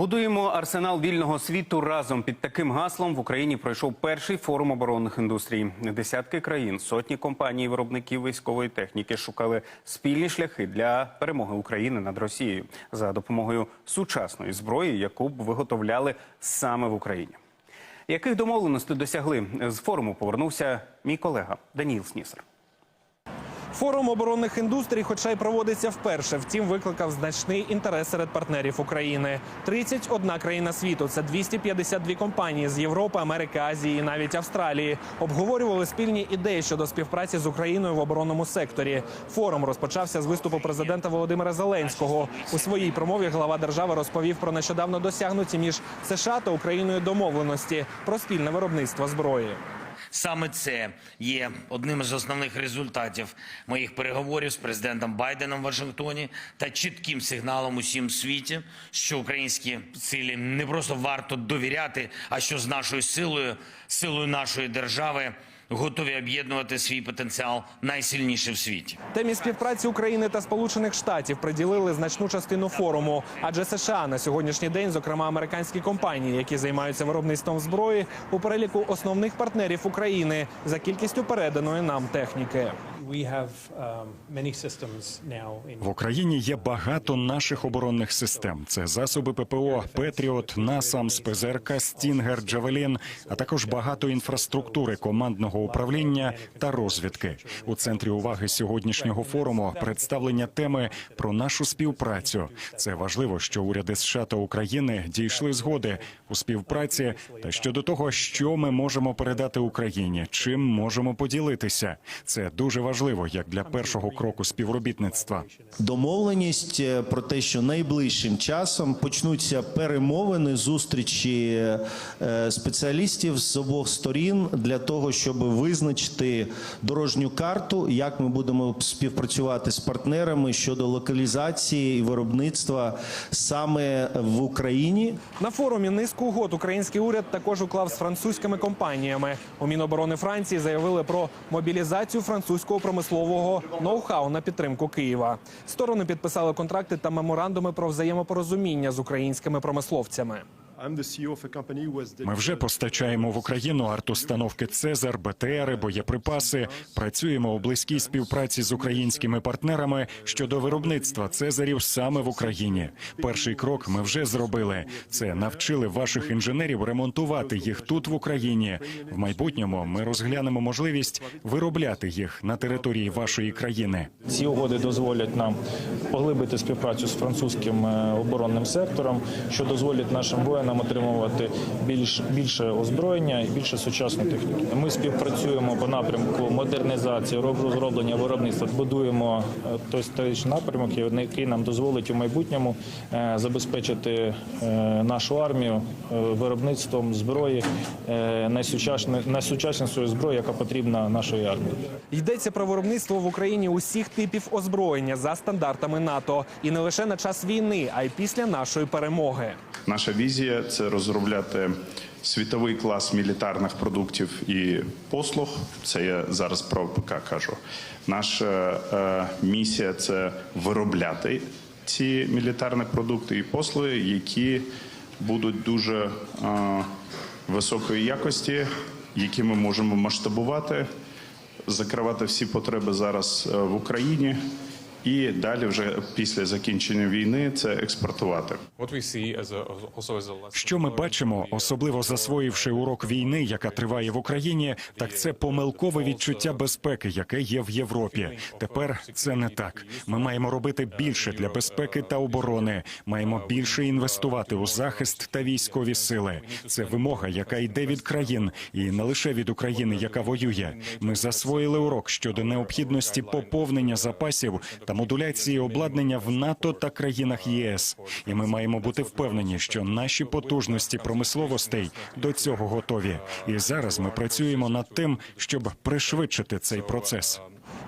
Будуємо арсенал вільного світу разом. Під таким гаслом в Україні пройшов перший форум оборонних індустрій. Десятки країн, сотні компаній, виробників військової техніки шукали спільні шляхи для перемоги України над Росією за допомогою сучасної зброї, яку б виготовляли саме в Україні. Яких домовленостей досягли з форуму? Повернувся мій колега Даніл Снісер. Форум оборонних індустрій, хоча й проводиться вперше, втім викликав значний інтерес серед партнерів України. 31 країна світу це 252 компанії з Європи, Америки, Азії і навіть Австралії. Обговорювали спільні ідеї щодо співпраці з Україною в оборонному секторі. Форум розпочався з виступу президента Володимира Зеленського. У своїй промові глава держави розповів про нещодавно досягнуті між США та Україною домовленості про спільне виробництво зброї. Саме це є одним з основних результатів моїх переговорів з президентом Байденом в Вашингтоні та чітким сигналом усім світі, що українські силі не просто варто довіряти, а що з нашою силою, силою нашої держави, готові об'єднувати свій потенціал найсильніше в світі. Темі співпраці України та Сполучених Штатів приділили значну частину форуму, адже США на сьогоднішній день, зокрема американські компанії, які займаються виробництвом зброї, у переліку основних партнерів України за кількістю переданої нам техніки. Um, В Україні є багато наших оборонних систем. Це засоби ППО, Петріот, НАСАМС, ПЗРК, Стінгер, Джавелін, а також багато інфраструктури командного управління та розвідки. У центрі уваги сьогоднішнього форуму представлення теми про нашу співпрацю. Це важливо, що уряди США та України дійшли згоди у співпраці та щодо того, що ми можемо передати Україні, чим можемо поділитися. Це дуже важливо як для першого кроку співробітництва. домовленість е, про те, що найближчим часом почнуться перемовини, зустрічі е, спеціалістів з обох сторін для того, щоб визначити дорожню карту, як ми будемо співпрацювати з партнерами щодо локалізації і виробництва саме в Україні. На форумі низку угод український уряд також уклав з французькими компаніями. У Міноборони Франції заявили про мобілізацію французького промислового ноу-хау на підтримку Києва. Сторони підписали контракти та меморандуми про взаємопорозуміння з українськими промисловцями. Has Ми вже постачаємо в Україну артустановки Цезар, БТРи, боєприпаси. Працюємо у близькій співпраці з українськими партнерами щодо виробництва Цезарів саме в Україні. Перший крок ми вже зробили. Це навчили ваших інженерів ремонтувати їх тут в Україні. В майбутньому ми розглянемо можливість виробляти їх на території вашої країни. Ці угоди дозволять нам поглибити співпрацю з французьким е, оборонним сектором, що дозволить нашим воїнам отримувати більш більше озброєння і більше сучасної техніки. Ми співпрацюємо по напрямку модернізації, розроблення виробництва. Будуємо е, той стратегічний напрямок, який нам дозволить у майбутньому е, забезпечити е, нашу армію виробництвом зброї найсучаснішої зброї, яка потрібна нашій армії. Йдеться про виробництво в Україні усіх типів озброєння за стандартами НАТО і не лише на час війни, а й після нашої перемоги. Наша візія це розробляти світовий клас мілітарних продуктів і послуг. Це я зараз про ПК кажу. Наша е, місія це виробляти ці мілітарні продукти і послуги, які будуть дуже е, високої якості, які ми можемо масштабувати, закривати всі потреби зараз е, в Україні. І далі, вже після закінчення війни, це експортувати. Що ми бачимо, особливо засвоївши урок війни, яка триває в Україні, так це помилкове відчуття безпеки, яке є в Європі. Тепер це не так. Ми маємо робити більше для безпеки та оборони. Маємо більше інвестувати у захист та військові сили. Це вимога, яка йде від країн, і не лише від України, яка воює. Ми засвоїли урок щодо необхідності поповнення запасів та модуляції обладнання в НАТО та країнах ЄС. І ми маємо бути впевнені, що наші потужності промисловостей до цього готові. І зараз ми працюємо над тим, щоб пришвидшити цей процес.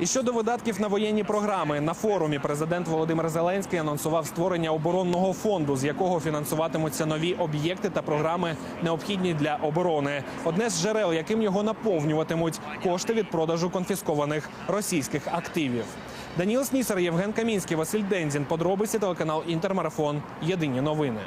І щодо видатків на воєнні програми на форумі президент Володимир Зеленський анонсував створення оборонного фонду, з якого фінансуватимуться нові об'єкти та програми, необхідні для оборони. Одне з джерел, яким його наповнюватимуть кошти від продажу конфіскованих російських активів. Даніл Снісер, Євген Камінський, Василь Дензін. Подробиці телеканал Інтермарафон. Єдині новини.